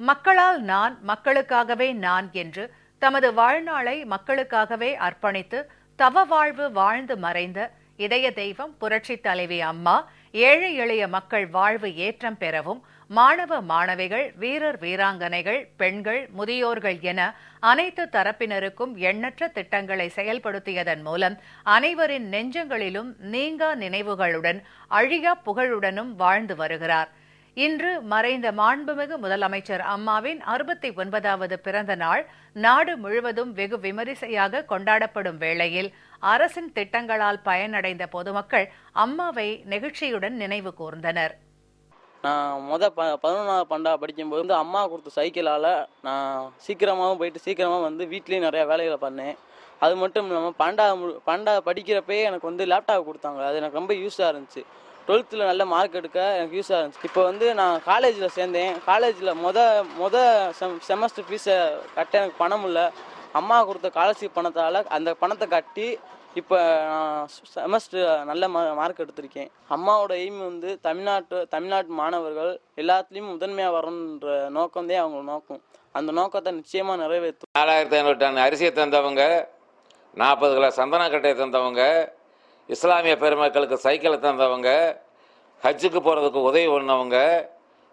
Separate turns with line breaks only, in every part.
மக்களால் நான் மக்களுக்காகவே நான் என்று தமது வாழ்நாளை மக்களுக்காகவே அர்ப்பணித்து தவ வாழ்வு வாழ்ந்து மறைந்த இதய தெய்வம் புரட்சித் தலைவி அம்மா ஏழை எளிய மக்கள் வாழ்வு ஏற்றம் பெறவும் மாணவ மாணவிகள் வீரர் வீராங்கனைகள் பெண்கள் முதியோர்கள் என அனைத்து தரப்பினருக்கும் எண்ணற்ற திட்டங்களை செயல்படுத்தியதன் மூலம் அனைவரின் நெஞ்சங்களிலும் நீங்கா நினைவுகளுடன் அழியா புகழுடனும் வாழ்ந்து வருகிறார். இன்று மறைந்த மாண்புமிகு முதலமைச்சர் அம்மாவின் அறுபத்தி ஒன்பதாவது பிறந்த நாள் நாடு முழுவதும் வெகு விமரிசையாக கொண்டாடப்படும் வேளையில் அரசின் திட்டங்களால் பயனடைந்த பொதுமக்கள் அம்மாவை நெகிழ்ச்சியுடன் நினைவு கூர்ந்தனர்.
நான் முத ப பதினொன்றாவது பண்டா படிக்கும்போது வந்து அம்மா கொடுத்த சைக்கிளால் நான் சீக்கிரமாகவும் போயிட்டு சீக்கிரமாக வந்து வீட்லேயும் நிறையா வேலைகளை பண்ணேன். அது மட்டும் இல்லாமல் பண்டா மு- பண்டா படிக்கிறப்பயே எனக்கு வந்து லேப்டாப் கொடுத்தாங்க. அது எனக்கு ரொம்ப யூஸாக இருந்துச்சு. டுவெல்த்தில் நல்ல மார்க் எடுக்க எனக்கு யூஸாக இருந்துச்சு. இப்போ வந்து நான் காலேஜில் சேர்ந்தேன். காலேஜில் மொத மொத செம் செமஸ்டர் ஃபீஸை கட்ட எனக்கு பணம் இல்லை. அம்மா கொடுத்த ஸ்காலர்ஷிப் பணத்தால் அந்த பணத்தை கட்டி இப்போ நான் செமஸ்டர் நல்ல மா மார்க் எடுத்திருக்கேன். அம்மாவோட எய்ம் வந்து தமிழ்நாட்டு தமிழ்நாட்டு மாணவர்கள் எல்லாத்துலேயும் முதன்மையாக வரணுன்ற நோக்கம்தான் அவங்க நோக்கம். அந்த நோக்கத்தை நிச்சயமாக நிறைவேற்றும்.
நாலாயிரத்தி ஐநூறு டன் அரிசியை தந்தவங்க நாற்பது கிலோ சந்தனக்கட்டையை தந்தவங்க இஸ்லாமிய பெருமக்களுக்கு சைக்கிளை தந்தவங்க ஹஜ்ஜுக்கு போகிறதுக்கு உதவி பண்ணவங்க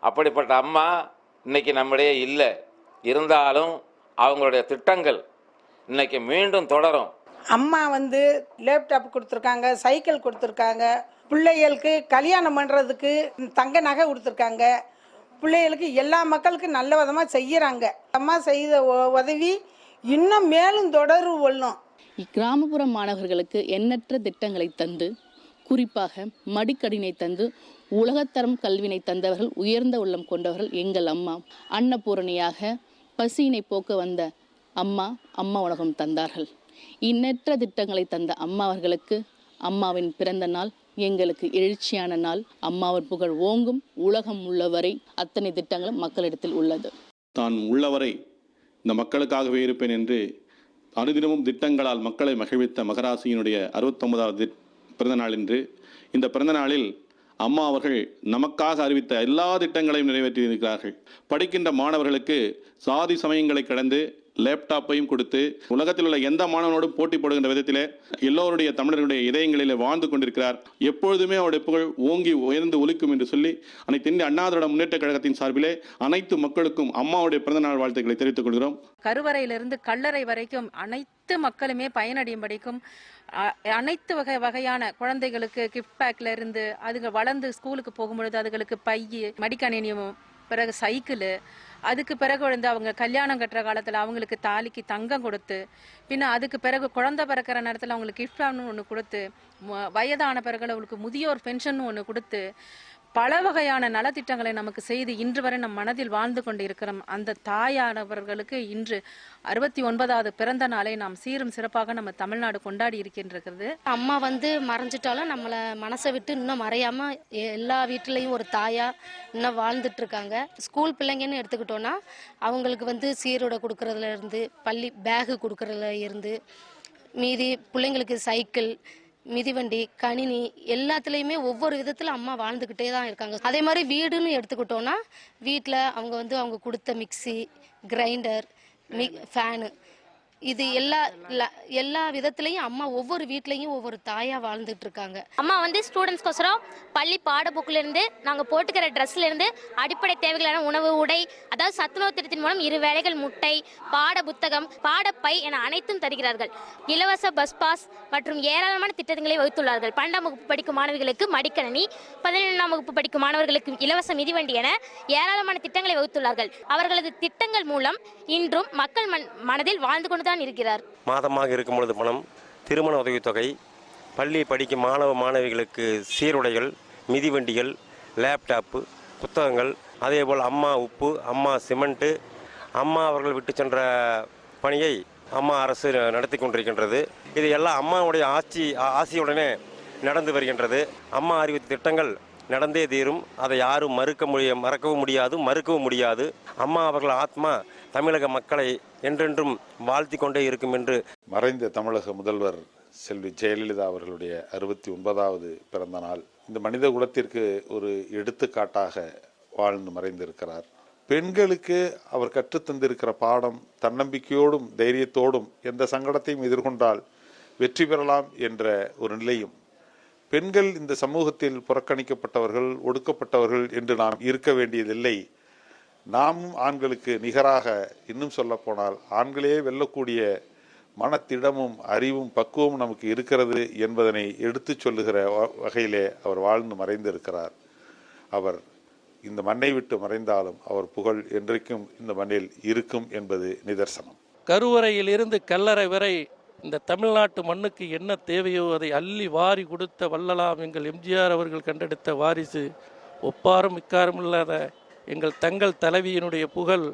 அப்படிப்பட்ட அம்மா இன்னைக்கு நம்முடைய இல்லை. இருந்தாலும் அவங்களுடைய திட்டங்கள் இன்றைக்கி மீண்டும் தொடரும்.
அம்மா வந்து லேப்டாப் கொடுத்துருக்காங்க சைக்கிள் கொடுத்துருக்காங்க பிள்ளைகளுக்கு கல்யாணம் பண்ணுறதுக்கு தங்க நகை கொடுத்துருக்காங்க. பிள்ளைகளுக்கு எல்லா மக்களுக்கும் நல்ல விதமாக செய்கிறாங்க அம்மா செய்த உதவி இன்னும் மேலும் தொடரும் கொள்ளும்.
இக்கிராமப்புற மாணவர்களுக்கு எண்ணற்ற திட்டங்களை தந்து குறிப்பாக மடிக்கடினை தந்து உலகத்தரம் கல்வினை தந்தவர்கள் உயர்ந்த உள்ளம் கொண்டவர்கள் எங்கள் அம்மா. அன்னபூரணியாக பசியினை போக்க வந்த அம்மா அம்மா உலகம் தந்தார்கள். இன்னற்ற திட்டங்களை தந்த அம்மா அவர்களுக்கு அம்மாவின் பிறந்த நாள் எங்களுக்கு எழுச்சியான நாள் அம்மாவின் புகழ் ஓங்கும் உலகம் உள்ளவரை அத்தனை திட்டங்களும் மக்களிடத்தில் உள்ளது.
தான் உள்ளவரை இந்த மக்களுக்காகவே இருப்பேன் என்று அனுதினமும் திட்டங்களால் மக்களை மகிழ்வித்த மகராசியினுடைய அறுபத்தொன்பதாவது பிறந்த நாள் என்று இந்த பிறந்த நாளில் அம்மா அவர்கள் நமக்காக அறிவித்த எல்லா திட்டங்களையும் நிறைவேற்றியிருக்கிறார்கள். படிக்கின்ற மாணவர்களுக்கு சாதி சமயங்களை கடந்து லேப்டாப்பையும் கொடுத்து உலகத்தில் உள்ள எந்த மாணவனோடும் போட்டி போடுகின்ற விதத்திலே எல்லோருடைய தமிழர்களுடைய இதயங்களிலே வாழ்ந்து கொண்டிருக்கிறார். எப்பொழுதுமே அவருடைய புகழ் ஓங்கி உயர்ந்து ஒலிக்கும் என்று சொல்லி அனைத்து இந்திய அண்ணா முன்னேற்ற கழகத்தின் சார்பிலே அனைத்து மக்களுக்கும் அம்மாவுடைய பிறந்தநாள் வாழ்த்துக்களை தெரிவித்துக் கொள்கிறோம்.
கருவறையிலிருந்து கல்லறை வரைக்கும் அனைத்து மக்களுமே பயனடையும்படிக்கும் அனைத்து வகை வகையான குழந்தைகளுக்கு கிஃப்ட் பேக்ல இருந்து அதுங்க வளர்ந்து ஸ்கூலுக்கு போகும்பொழுது அதுகளுக்கு பையி மடிக்கணினியும் பிறகு சைக்கிள் அதுக்கு பிறகு வந்து அவங்க கல்யாணம் கட்டுற காலத்தில் அவங்களுக்கு தாலிக்கு தங்கம் கொடுத்து பின்ன அதுக்கு பிறகு குழந்தை பிறக்கிற நேரத்தில் அவங்களுக்கு கிஃப்ட்னு ஒன்று கொடுத்து வயதான பிறகு அவங்களுக்கு முதியோர் பென்ஷன் ஒன்று கொடுத்து பல வகையான நலத்திட்டங்களை நமக்கு செய்து இன்று வரை நம் மனதில் வாழ்ந்து கொண்டிருக்கிறோம். அந்த தாயானவர்களுக்கு இன்று அறுபத்தி ஒன்பதாவது பிறந்த நாளை நாம் சீரும் சிறப்பாக நம்ம தமிழ்நாடு கொண்டாடி இருக்கின்றது
அம்மா வந்து மறைஞ்சிட்டாலும் நம்மளை மனசை விட்டு இன்னும் மறையாம எ- எல்லா வீட்டிலையும் ஒரு தாயா இன்னும் வாழ்ந்துட்டு இருக்காங்க ஸ்கூல் பிள்ளைங்கன்னு எடுத்துக்கிட்டோம்னா அவங்களுக்கு வந்து சீருடை கொடுக்கறதுல இருந்து பள்ளி பேகு கொடுக்கறதுல இருந்து மீதி பிள்ளைங்களுக்கு சைக்கிள் மிதிவண்டி கணினி எல்லாத்துலேயுமே ஒவ்வொரு விதத்தில் அம்மா வாழ்ந்துக்கிட்டே தான் இருக்காங்க. அதே மாதிரி வீடுன்னு எடுத்துக்கிட்டோன்னா வீட்டில் அவங்க வந்து அவங்க கொடுத்த மிக்ஸி கிரைண்டர் மி ஃபேனு இது எல்லா ல- எல்லா விதத்துலயும் அம்மா ஒவ்வொரு வீட்லயும் ஒவ்வொரு தாயா வாழ்ந்துட்டு இருக்காங்க
அம்மா வந்து ஸ்டூடெண்ட்ஸ்க்கோசரம் பள்ளி பாட இருந்து நாங்கள் போட்டுக்கிற ட்ரெஸ்ல இருந்து அடிப்படை தேவைகளான உணவு உடை அதாவது சத்துணவு திட்டத்தின் மூலம் இரு வேளைகள் முட்டை பாட புத்தகம் பாடப்பை என அனைத்தும் தருகிறார்கள். இலவச பஸ் பாஸ் மற்றும் ஏராளமான திட்டங்களை வகுத்துள்ளார்கள். பன்னெண்டாம் வகுப்பு படிக்கும் மாணவிகளுக்கு மடிக்கணினி பதினொன்றாம் வகுப்பு படிக்கும் மாணவர்களுக்கு இலவச மிதிவண்டி என ஏராளமான திட்டங்களை வகுத்துள்ளார்கள். அவர்களது திட்டங்கள் மூலம் இன்றும் மக்கள் மன் மனதில் வாழ்ந்து கொண்டுதான் இருக்கிறார்.
மாதமாக இருக்கும் பொழுது பணம் திருமண உதவித்தொகை பள்ளி படிக்கும் மாணவ மாணவிகளுக்கு சீருடைகள் மிதிவண்டிகள் லேப்டாப்பு புத்தகங்கள் அதேபோல் அம்மா உப்பு அம்மா சிமெண்ட்டு அம்மா அவர்கள் விட்டு சென்ற பணியை அம்மா அரசு நடத்தி கொண்டிருக்கின்றது. இது எல்லாம் அம்மாவுடைய ஆட்சி ஆசியுடனே நடந்து வருகின்றது. அம்மா அறிவித்த திட்டங்கள் நடந்தே தீரும். அதை யாரும் மறுக்க முடிய மறக்கவும் முடியாது மறுக்கவும் முடியாது. அம்மா அவர்கள் ஆத்மா தமிழக மக்களை என்றென்றும் வாழ்த்தி கொண்டே இருக்கும் என்று
மறைந்த தமிழக முதல்வர் செல்வி ஜெயலலிதா அவர்களுடைய அறுபத்தி ஒன்பதாவது பிறந்த நாள். இந்த மனித குலத்திற்கு ஒரு எடுத்துக்காட்டாக வாழ்ந்து மறைந்திருக்கிறார். பெண்களுக்கு அவர் கற்றுத்தந்திருக்கிற பாடம் தன்னம்பிக்கையோடும் தைரியத்தோடும் எந்த சங்கடத்தையும் எதிர்கொண்டால் வெற்றி பெறலாம் என்ற ஒரு நிலையும் பெண்கள் இந்த சமூகத்தில் புறக்கணிக்கப்பட்டவர்கள் ஒடுக்கப்பட்டவர்கள் என்று நாம் இருக்க வேண்டியதில்லை. நாமும் ஆண்களுக்கு நிகராக இன்னும் சொல்லப்போனால் ஆண்களே வெல்லக்கூடிய மனத்திடமும் அறிவும் பக்குவமும் நமக்கு இருக்கிறது என்பதனை எடுத்துச் சொல்லுகிற வ- வகையிலே அவர் வாழ்ந்து மறைந்திருக்கிறார். அவர் இந்த மண்ணை விட்டு மறைந்தாலும் அவர் புகழ் என்றைக்கும் இந்த மண்ணில் இருக்கும் என்பது நிதர்சனம்.
கருவறையில் இருந்து கல்லறை வரை இந்த தமிழ்நாட்டு மண்ணுக்கு என்ன தேவையோ அதை அள்ளி வாரி கொடுத்த வள்ளலாம் எங்கள் எம்ஜிஆர் அவர்கள் கண்டெடுத்த வாரிசு. ஒப்பாரும் இக்காரும் இல்லாத எங்கள் தங்கள் தலைவியினுடைய புகழ்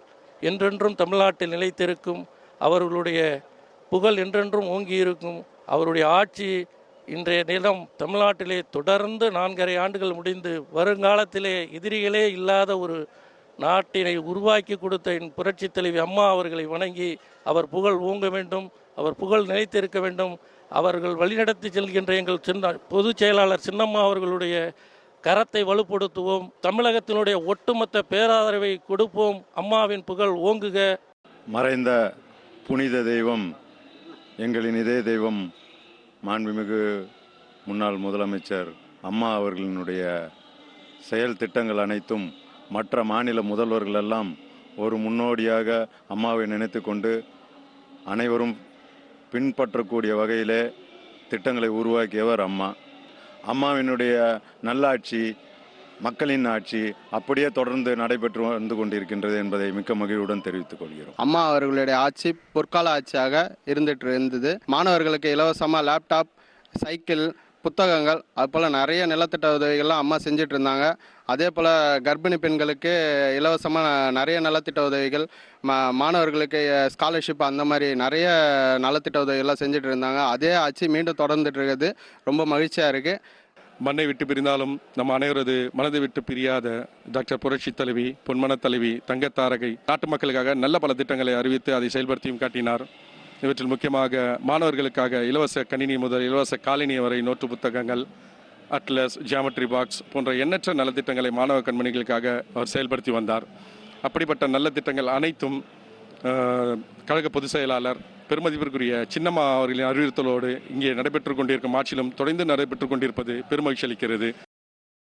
என்றென்றும் தமிழ்நாட்டில் நிலைத்திருக்கும். அவர்களுடைய புகழ் என்றென்றும் ஓங்கியிருக்கும். அவருடைய ஆட்சி இன்றைய நிலம் தமிழ்நாட்டிலே தொடர்ந்து நான்கரை ஆண்டுகள் முடிந்து வருங்காலத்திலே எதிரிகளே இல்லாத ஒரு நாட்டினை உருவாக்கி கொடுத்த என் புரட்சித் தலைவி அம்மா அவர்களை வணங்கி அவர் புகழ் ஓங்க வேண்டும். அவர் புகழ் நிலைத்திருக்க வேண்டும். அவர்கள் வழிநடத்தி செல்கின்ற எங்கள் சின்ன பொதுச் செயலாளர் சின்னம்மா அவர்களுடைய கரத்தை வலுப்படுத்துவோம். தமிழகத்தினுடைய ஒட்டுமொத்த பேராதரவை கொடுப்போம். அம்மாவின் புகழ் ஓங்குக.
மறைந்த புனித தெய்வம் எங்களின் இதய தெய்வம் மாண்புமிகு முன்னாள் முதலமைச்சர் அம்மா அவர்களினுடைய செயல் திட்டங்கள் அனைத்தும் மற்ற மாநில முதல்வர்கள் எல்லாம் ஒரு முன்னோடியாக அம்மாவை நினைத்து கொண்டு அனைவரும் பின்பற்றக்கூடிய வகையிலே திட்டங்களை உருவாக்கியவர் அம்மா. அம்மாவினுடைய நல்லாட்சி மக்களின் ஆட்சி அப்படியே தொடர்ந்து நடைபெற்று வந்து கொண்டிருக்கின்றது என்பதை மிக்க மகிழ்வுடன் தெரிவித்துக் கொள்கிறோம்.
அம்மா அவர்களுடைய ஆட்சி பொற்கால ஆட்சியாக இருந்துட்டு இருந்தது. மாணவர்களுக்கு இலவசமாக லேப்டாப் சைக்கிள் புத்தகங்கள் அது போல் நிறைய நலத்திட்ட உதவிகள்லாம் அம்மா செஞ்சுட்டு இருந்தாங்க அதே போல் கர்ப்பிணி பெண்களுக்கு இலவசமாக நிறைய நலத்திட்ட உதவிகள் மா மாணவர்களுக்கு ஸ்காலர்ஷிப் அந்த மாதிரி நிறைய நலத்திட்ட உதவிகள்லாம் செஞ்சுட்டு இருந்தாங்க அதே ஆட்சி மீண்டும் தொடர்ந்துட்டு இருக்குது ரொம்ப மகிழ்ச்சியாக இருக்குது
மண்ணை விட்டு பிரிந்தாலும் நம்ம அனைவரது மனதை விட்டு பிரியாத டாக்டர் புரட்சி தலைவி பொன்மன தலைவி தங்கத்தாரகை நாட்டு மக்களுக்காக நல்ல பல திட்டங்களை அறிவித்து அதை செயல்படுத்தியும் காட்டினார். இவற்றில் முக்கியமாக மாணவர்களுக்காக இலவச கணினி முதல் இலவச காலினி வரை நோட்டு புத்தகங்கள் அட்லஸ் ஜியாமெட்ரி பாக்ஸ் போன்ற எண்ணற்ற நலத்திட்டங்களை மாணவ கண்மணிகளுக்காக அவர் செயல்படுத்தி வந்தார். அப்படிப்பட்ட நல்ல திட்டங்கள் அனைத்தும் கழக பொதுச் செயலாளர் பெருமதிப்பிற்குரிய சின்னம்மா அவர்களின் அறிவுறுத்தலோடு இங்கே நடைபெற்றுக் கொண்டிருக்கும் ஆட்சியிலும் தொடர்ந்து நடைபெற்றுக் கொண்டிருப்பது பெருமகிழ்ச்சி அளிக்கிறது.